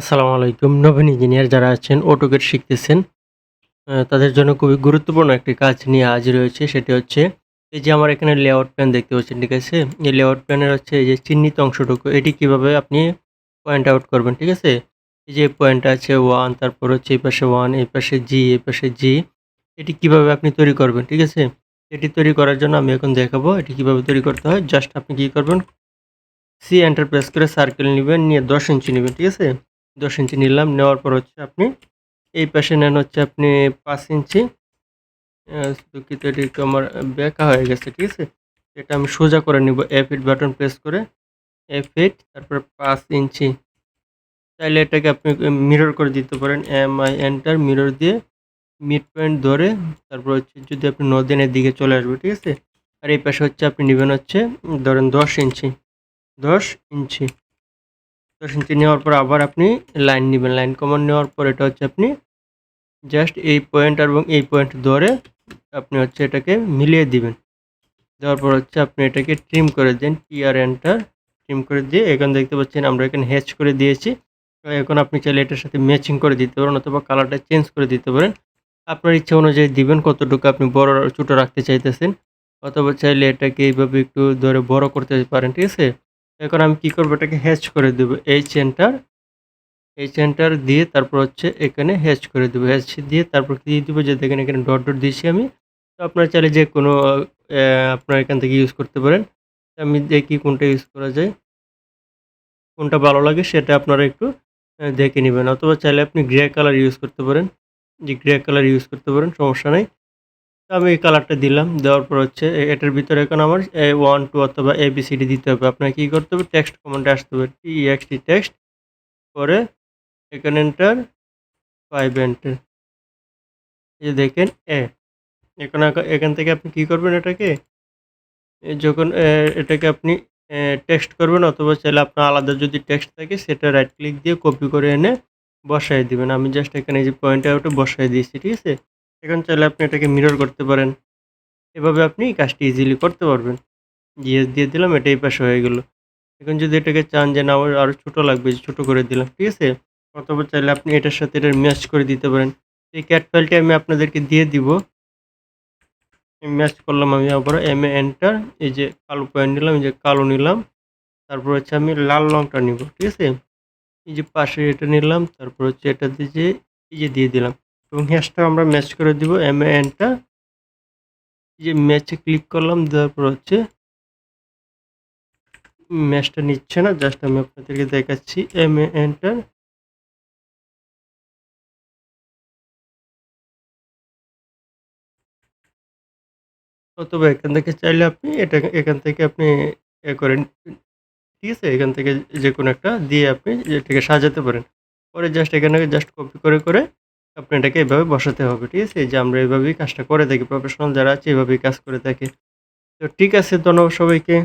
আসসালামু আলাইকুম। নবীন ইঞ্জিনিয়ার যারা আছেন অটোকেট শিখতেছেন তাদের জন্য খুবই গুরুত্বপূর্ণ একটি কাজ নিয়ে আজ রয়েছে, সেটি হচ্ছে এই যে আমার এখানে লেআউট প্ল্যান দেখতে পাচ্ছেন, ঠিক আছে? এই লেআউট প্ল্যানের হচ্ছে এই যে চিহ্নিত অংশটুকু, এটি কীভাবে আপনি পয়েন্ট আউট করবেন, ঠিক আছে? এই যে পয়েন্ট আছে ওয়ান তারপর হচ্ছে এই পাশে ওয়ান এই পাশে জি এই পাশে জি এটি কীভাবে আপনি তৈরি করবেন, ঠিক আছে? এটি তৈরি করার জন্য আমি এখন দেখাবো, এটি কীভাবে তৈরি করতে হয়। জাস্ট আপনি কি করবেন সি এন্টার প্রেস করে সার্কেল নেবেন, নিয়ে দশ ইঞ্চি নেবেন, ঠিক আছে? দশ ইঞ্চি নিলাম, নেওয়ার পর হচ্ছে আপনি এই পাশে নেন হচ্ছে আপনি পাঁচ ইঞ্চি। দুঃখিত এটি একটু আমার বেঁকা হয়ে গেছে, ঠিক আছে? এটা আমি সোজা করে নিব এফ ইট বাটন প্রেস করে। এফ ইট তারপর পাঁচ ইঞ্চি। চাইলে এটাকে আপনি মিরর করে দিতে পারেন। এম আই এন্টার মিরর দিয়ে মিড পয়েন্ট ধরে, তারপর হচ্ছে যদি আপনি নদিনের দিকে চলে আসবে, ঠিক আছে? আর এই পাশে হচ্ছে আপনি নেবেন হচ্ছে, ধরেন দশ ইঞ্চি। দশ ইঞ্চি। দশ নেওয়ার পর আবার আপনি লাইন নেবেন। লাইন কমান নেওয়ার পর এটা হচ্ছে আপনি জাস্ট এই পয়েন্ট এবং এই পয়েন্ট ধরে আপনি হচ্ছে এটাকে মিলিয়ে দিবেন। দেওয়ার পর হচ্ছে আপনি এটাকে ট্রিম করে দেন টি আর এন্টার ট্রিম করে দিয়ে এখন দেখতে পাচ্ছেন আমরা এখানে হ্যাচ করে দিয়েছি। এখন আপনি চাইলে এটার সাথে ম্যাচিং করে দিতে পারেন অথবা কালারটা চেঞ্জ করে দিতে পারেন। আপনার ইচ্ছা অনুযায়ী দিবেন কতটুকু আপনি বড় ছোটো রাখতে চাইতেছেন। অথবা চাইলে এটাকে এইভাবে একটু ধরে বড় করতে পারেন, ঠিক আছে? এখন আমি কি করব? এটাকে হ্যাচ করে দেবো। এই চেনটার এই চেনটার দিয়ে তারপর হচ্ছে এখানে হ্যাচ করে দেবো। হ্যাচ দিয়ে তারপর কি দিয়ে দেবো? যে দেখেন এখানে ডট ডট দিয়েছি আমি। তো আপনারা চাইলে যে কোনো আপনার এখান থেকে ইউজ করতে পারেন। আমি দেখি কোনটা ইউজ করা যায়। কোনটা ভালো লাগে সেটা আপনারা একটু দেখে নেবেন। অথবা চাইলে আপনি গ্রে কালার ইউজ করতে পারেন। যে গ্রে কালার ইউজ করতে পারেন, সমস্যা নেই। আমি এই কালারটা দিলাম, দেওয়ার পর হচ্ছে এ- এটার ভিতরে এখন আমার ওয়ান টু অথবা এবিসিডি দিতে হবে। আপনাকে কী করতে হবে? টেক্সট কমান্ডে আসতে হবে। টি এক্সটি টেক্সট পরে এখানে এন্টার ফাইভ এন্টার এই দেখেন এ এখন এখান থেকে আপনি কি করবেন এটাকে? যখন এটাকে আপনি টেক্সট করবেন অথবা চাইলে আপনার আলাদা যদি টেক্সট থাকে, সেটা রাইট ক্লিক দিয়ে কপি করে এনে বসাই দিবেন। আমি জাস্ট এখানে যে পয়েন্ট আউটে বসাই দিয়েছি, ঠিক আছে? এখন চাইলে আপনি এটাকে মিরর করতে পারেন। এভাবে আপনি কাজটি ইজিলি করতে পারবেন। জিএস দিয়ে দিলাম, এটাই পাশে হয়ে গেল। এখন যদি এটাকে চান যে না আমার আরও ছোটো লাগবে, যে ছোটো করে দিলাম, ঠিক আছে? অথবা চাইলে আপনি এটার সাথে এটার ম্যাচ করে দিতে পারেন। এই ক্যাট ফাইলটি আমি আপনাদেরকে দিয়ে দিব। ম্যাচ করলাম আমি আবার এম এ এন্টার এই যে কালো পয়েন্ট নিলাম, এই যে কালো নিলাম। তারপর হচ্ছে আমি লাল রংটা নিব, ঠিক আছে? এই যে পাশে এটা নিলাম, তারপর হচ্ছে এটা দিয়ে যে, এই যে দিয়ে দিলাম। এবং হ্যাশটা আমরা ম্যাচ করে দিব এম এ এন্টার এই যে ম্যাচে ক্লিক করলাম, দেওয়ার পর হচ্ছে ম্যাচটা নিচ্ছে না জাস্ট আমি আপনাদেরকে দেখাচ্ছি এম এন্টার অথবা এখান থেকে চাইলে আপনি এটা, এখান থেকে আপনি এ করেন, ঠিক আছে? এখান থেকে যে কোনো একটা দিয়ে আপনি এটাকে সাজাতে পারেন। পরে জাস্ট এখানে জাস্ট কপি করে করে আপনি এটাকে এভাবে বসাতে হবে, ঠিক আছে? যে আমরা এভাবেই কাজটা করে থাকি প্রফেশনাল যারা আছে এভাবেই কাজ করে থাকে। তো ঠিক আছে, ধন্যবাদ সবাইকে।